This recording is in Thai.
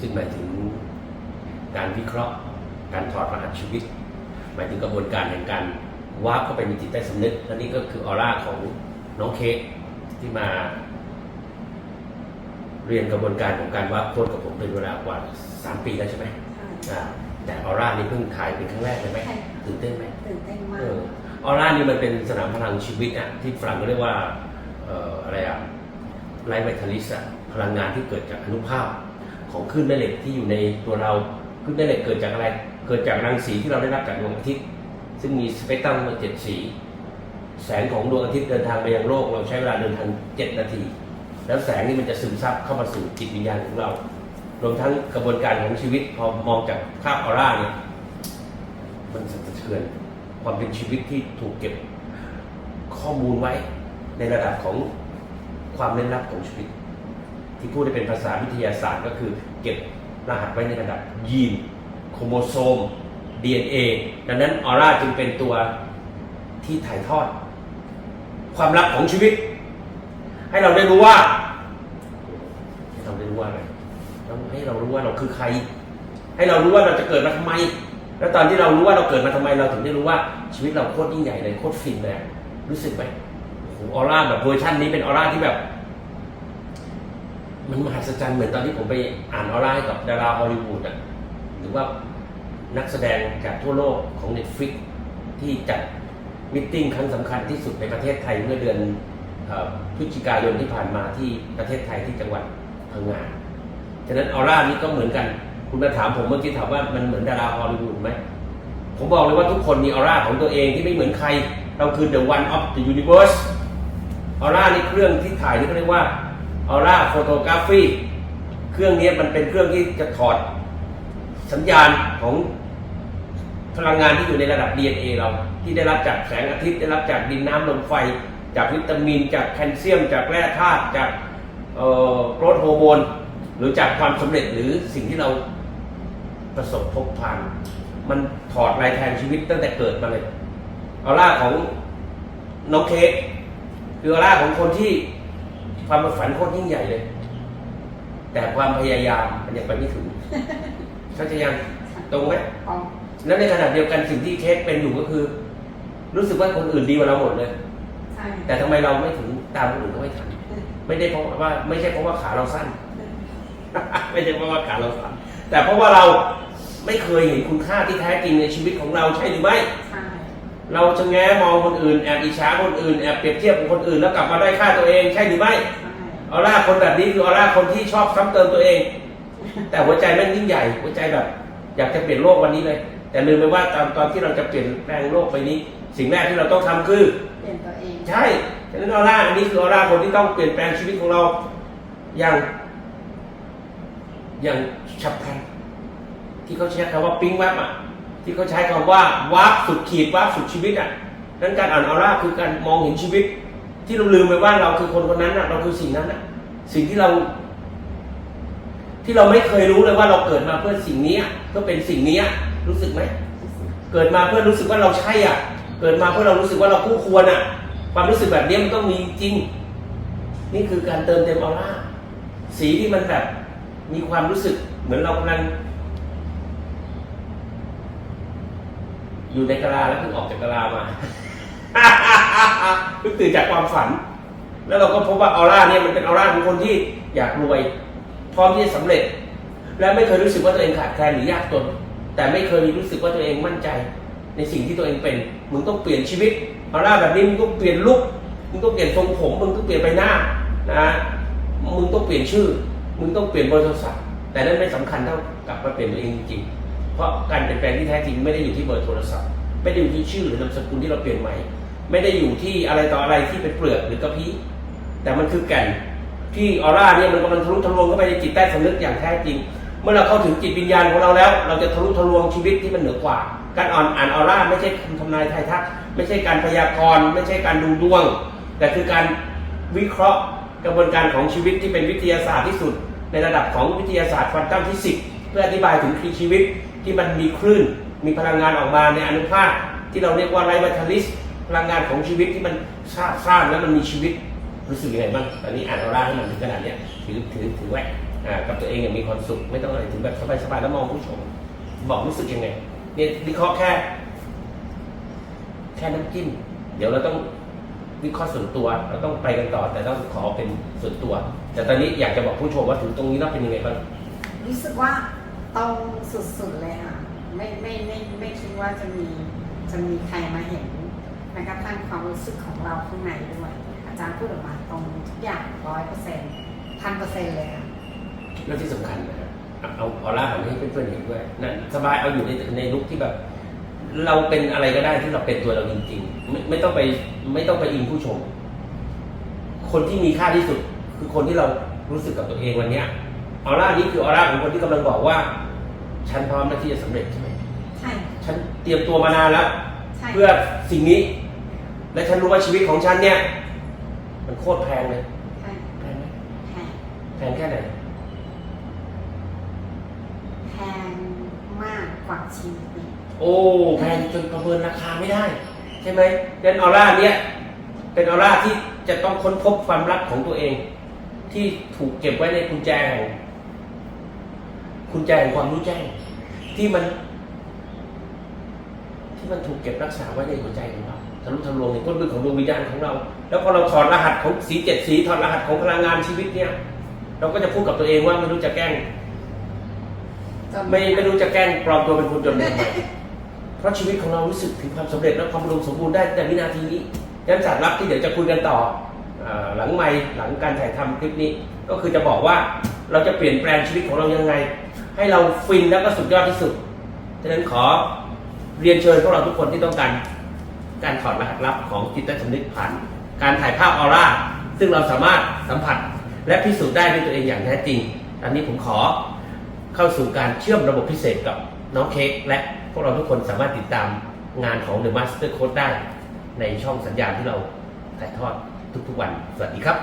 ออร่าซึ่งหมายถึงการวิเคราะห์ การถอดรหัสชีวิต หมายถึงกระบวนการแห่งการวาร์ปเข้าไปในจิตใต้สำนึกและนี่ก็คือออร่าของน้องเค้กที่มา เรียนกระบวนการของการวาร์ปโค้ดกับผมเป็นเวลากว่า 3 ปีแล้วใช่ไหมใช่อ่าแต่ออร่านี่เพิ่งถ่ายเป็นครั้งแรกเลยไหมใช่ตื่นเต้นไหมตื่นเต้นมาเอกอออร่านี่มันเป็นสนามพลังชีวิตอะที่ฝรั่งก็เรียกว่าเอ่ออะไรอะไลท์ไวทาลิสอะพลังงานที่เกิดจากอนุภาพ ของคลื่นแม่เหล็กที่อยู่ในตัวเราคลื่นแม่เหล็กเกิดจากอะไร เกิดจากรังสีที่เราได้รับจากดวงอาทิตย์ ซึ่งมีสเปกตรัมมดเจ็ดสี แสงของดวงอาทิตย์เดินทางไปยังโลกเราใช้เวลาเดินทางเจ็ดนาที แล้วแสงนี่มันจะซึมซับเข้ามาสู่จิตวิญญาณของเรา รวมทั้งกระบวนการของชีวิตพอมองจากภาพออร่าเนี่ยมันสะเทือนความเป็นชีวิตที่ถูกเก็บข้อมูลไว้ในระดับของความเล่นลับของชีวิต ที่พูดได้เป็นภาษาวิทยาศาสตร์ก็คือเก็บรหัสไว้ในระดับยีนโครโมโซม DNA ดังนั้นออร่าจึงเป็นตัวที่ถ่ายทอด ความลับของชีวิต ให้เราได้รู้ว่า ให้เราได้รู้ว่าอะไรให้เรารู้ว่าเราคือใคร ให้เรารู้ว่าเราจะเกิดมาทำไม แล้วตอนที่เรารู้ว่าเราเกิดมาทำไมเราถึงได้รู้ว่าชีวิตเราโคตรยิ่งใหญ่เลยโคตรฟินเลยรู้สึกไหมโอ้โหออร่าแบบเวอร์ชันนี้เป็นออร่าที่แบบ มันมหัศจรรย์เหมือนตอนที่ผมไปอ่านออร่าให้กับดาราฮอลลีวูดอะหรือว่านักแสดงจากทั่วโลกของ Netflix ที่จัดมิทติ้งครั้งสำคัญที่สุดในประเทศไทยเมื่อเดือนพฤศจิกายนที่ผ่านมาที่ประเทศไทยที่จังหวัดพังงาฉะนั้นออร่านี้ก็เหมือนกัน คุณมาถามผมเมื่อกี้ถามว่ามันเหมือนดาราฮอลลีวูดไหม ผมบอกเลยว่าทุกคนมีออร่าของตัวเองที่ไม่เหมือนใคร เราคือ the one of the universe ออร่านี่เครื่องที่ถ่ายนี่เขาเรียกว่า ออร่าโฟโตกราฟีเครื่องนี้มันเป็นเครื่องที่จะถอดสัญญาณของพลังงานที่อยู่ในระดับ DNA เรา ที่ได้รับจากแสงอาทิตย์ได้รับจากดินน้ำลมไฟ จากวิตามิน จากแคลเซียม จากแร่ธาตุจากโกรทฮอร์โมนหรือจากความสำเร็จหรือสิ่งที่เราประสบพบผ่าน มันถอดลายแทนชีวิตตั้งแต่เกิดมาเลยออร่าของน้องเค้กคือออร่าของคนที่ ความฝันโคตรยิ่งใหญ่เลย แต่ความพยายามมันยังไปไม่ถึงเข้าใจยังตรงไหมอ๋อแล้วในขณะเดียวกันสิ่งที่เค้กเป็นอยู่ก็คือ รู้สึกว่าคนอื่นดีกว่าเราหมดเลยใช่แต่ทำไมเราไม่ถึงตามคนอื่นก็ไม่ทันไม่ได้เพราะว่า ไม่ใช่เพราะว่าขาเราสั้น ไม่ใช่เพราะว่าขาเราสั้นแต่เพราะว่าเราไม่เคยเห็นคุณค่าที่แท้จริงในชีวิตของเราใช่หรือไม่ใช่ เราจะแง้มองคนอื่นแอบอิจฉาคนอื่นแอบเปรียบเทียบกับคนอื่นแล้วกลับมาได้อยค่าตัวเองใช่หรือไม่ใช่ออร่าคนแบบนี้คือออร่าคนที่ชอบซ้ำเติมตัวเอง แต่หัวใจแม่งยิ่งใหญ่ หัวใจแบบ อยากจะเปลี่ยนโลกวันนี้เลย แต่ลืมไปว่าตอนตอนที่เราจะเปลี่ยนแปลงโลกไปนี้ สิ่งแรกที่เราต้องทำคือ เปลี่ยนตัวเองใช่ฉะนั้นออร่าอันนี้คือออร่าคนที่ต้องเปลี่ยนแปลงชีวิตของเราอย่าง อย่างฉับพลันที่เขาใช้คำว่าปิ๊งแวบอะ ที่เขาใช้คำว่าวาร์ปสุดขีดวาร์ปสุดชีวิตอะนั้นการอ่านออร่าคือการมองเห็นชีวิต ที่เราลืมไปว่าเราคือคนคนนั้นอะเราคือสิ่งนั้นอะสิ่งที่เรา ที่เราไม่เคยรู้เลยว่าเราเกิดมาเพื่อสิ่งนี้เพื่อเป็นสิ่งนี้รู้สึกไหมเกิดมาเพื่อรู้สึกว่าเราใช่อะ เกิดมาเพื่อเรารู้สึกว่าเราคู่ควรอะ ความรู้สึกแบบนี้มันต้องมีจริง นี่คือการเติมเต็มออร่าสีที่มันแบบมีความรู้สึกเหมือนเรากำลัง อยู่ในกะลาแล้วเพิ่งออกจากกะลามาเพิ่งตื่นจากความฝัน แล้วเราก็พบว่าออร่าเนี่ยมันเป็นออร่าของคนที่อยากรวย พร้อมที่จะสำเร็จ และไม่เคยรู้สึกว่าตัวเองขาดแคลนหรือยากจนแต่ไม่เคยรู้สึกว่าตัวเองมั่นใจ ในสิ่งที่ตัวเองเป็นมึงต้องเปลี่ยนชีวิตออร่าแบบนี้มึงต้องเปลี่ยนลุคมึงต้องเปลี่ยนทรงผมมึงต้องเปลี่ยนใบหน้านะมึงต้องเปลี่ยนชื่อ มึงต้องเปลี่ยนบร์โทรศัพท์แต่นั่นไม่สำคัญเท่ากับมาเปลี่ยนตัวเองจริง เพราะการเปลี่ยนแปลงที่แท้จริงไม่ได้อยู่ที่เบอร์โทรศัพท์ ไม่ได้อยู่ที่ชื่อหรือนามสกุลที่เราเปลี่ยนใหม่ ไม่ได้อยู่ที่อะไรต่ออะไรที่เป็นเปลือกหรือกระพี้แต่มันคือแก่นที่ออร่าเนี่ยมันกำลังทะลุทะลวงเข้าไปในจิตใต้สำนึกอย่างแท้จริง เมื่อเราเข้าถึงจิตวิญญาณของเราแล้ว เราจะทะลุทะลวงชีวิตที่มันเหนือกว่า การอ่านอ่านออร่าไม่ใช่คำทำนายทายทัก ไม่ใช่การพยากรณ์ไม่ใช่การดูดวง แต่คือการวิเคราะห์กระบวนการของชีวิตที่เป็นวิทยาศาสตร์ที่สุด ในระดับของวิทยาศาสตร์ควอนตัมฟิสิกส์เพื่ออธิบายถึงชีวิต ที่มันมีคลื่น มีพลังงานออกมาในอนุภาคที่เราเรียกว่าไลท์วัตลิสพลังงานของชีวิตที่มันซาบซ่านแล้วมันมีชีวิตรู้สึกยังไงบ้างตอนนี้อ่านออร่าให้มันถึงขนาดเนี้ยถือถือถือไว้อ่ากับตัวเองอย่างมีความสุขไม่ต้องอะไรถึงแบบสบายๆแล้วมองผู้ชม บอกรู้สึกยังไงเนี่ยวิเคราะห์แค่ แค่น้ำจิ้มเดี๋ยวเราต้องวิเคราะห์ส่วนตัวเราต้องไปกันต่อ แต่ต้องขอเป็นส่วนตัว แต่ตอนนี้อยากจะบอกผู้ชมว่าถึงตรงนี้แล้วเป็นยังไงบ้างรู้สึกว่า ตรงสุดๆเลยค่ะ ไม่ไม่ไม่ไม่คิดว่าจะมีจะมีใครมาเห็นแม้กระทั่งความรู้สึกของเราข้างในด้วย อาจารย์พูดออกมาตรงทุกอย่างร้อยเปอร์เซ็นต์พันเปอร์เซ็นต์เลยค่ะแล้วที่สำคัญนะเอาเอาออร่าหันให้เพื่อนๆเห็นด้วยนั่นสบายเอาอยู่ในในลุคที่แบบ เราเป็นอะไรก็ได้ที่เราเป็นตัวเราจริงๆไม่ไม่ต้องไปไม่ต้องไปอิงผู้ชม คนที่มีค่าที่สุด คือคนที่เรารู้สึกกับตัวเองวันเนี้ยออร่านี้คือออร่าของคนที่กำลังบอกว่า ฉันพร้อมแล้วที่จะสำเร็จใช่ไหมใช่ฉันเตรียมตัวมานานแล้วใช่เพื่อสิ่งนี้ และฉันรู้ว่าชีวิตของฉันเนี่ย มันโคตรแพงเลยใช่แพงไหมแพงแพงแค่ไหนแพงมากกว่าชีวิตอีกโอ้แพงจนประเมินราคาไม่ได้ ใช่ไหมดังนั้นออร่าเนี้ยเป็นออร่าที่จะต้องค้นพบความลับของตัวเอง ที่ถูกเก็บไว้ในกุญแจแห่ง กุญแจแห่งความรู้แจ้ง ที่มัน ที่มันถูกเก็บรักษาไว้ในหัวใจของเราทะลุทะลวงในก้นบึ้งของดวงวิญญาณของเรา แล้วพอเราถอดรหัสของสีเจ็ดสีถอดรหัสของพลังงานชีวิตเนี่ย เราก็จะพูดกับตัวเองว่าไม่รู้จะแกล้ง ไม่ไม่รู้จะแกล้งปลอมตัวเป็นคนจนทำไมเพราะชีวิตของเรารู้สึกถึงความสำเร็จและความอุดมสมบูรณ์ได้แต่วินาทีนี้ยันสารลับที่เดี๋ยวจะคุยกันต่ออหลังไม่หลังการถ่ายทำคลิปนี้ ก็คือจะบอกว่าเราจะเปลี่ยนแปลงชีวิตของเรายังไง ให้เราฟินแล้วก็สุดยอดที่สุด ฉะนั้นขอเรียนเชิญพวกเราทุกคนที่ต้องการ การถอดรหัสลับของจิตใต้สำนึกผ่าน การถ่ายภาพออร่า ซึ่งเราสามารถสัมผัสและพิสูจน์ได้ด้วยตัวเองอย่างแท้จริง ตอนนี้ผมขอเข้าสู่การเชื่อมระบบพิเศษกับน้องเค้กและพวกเราทุกคนสามารถติดตามงานของ The Master Code ได้ในช่องสัญญาณที่เราถ่ายทอดทุกๆวัน สวัสดีครับ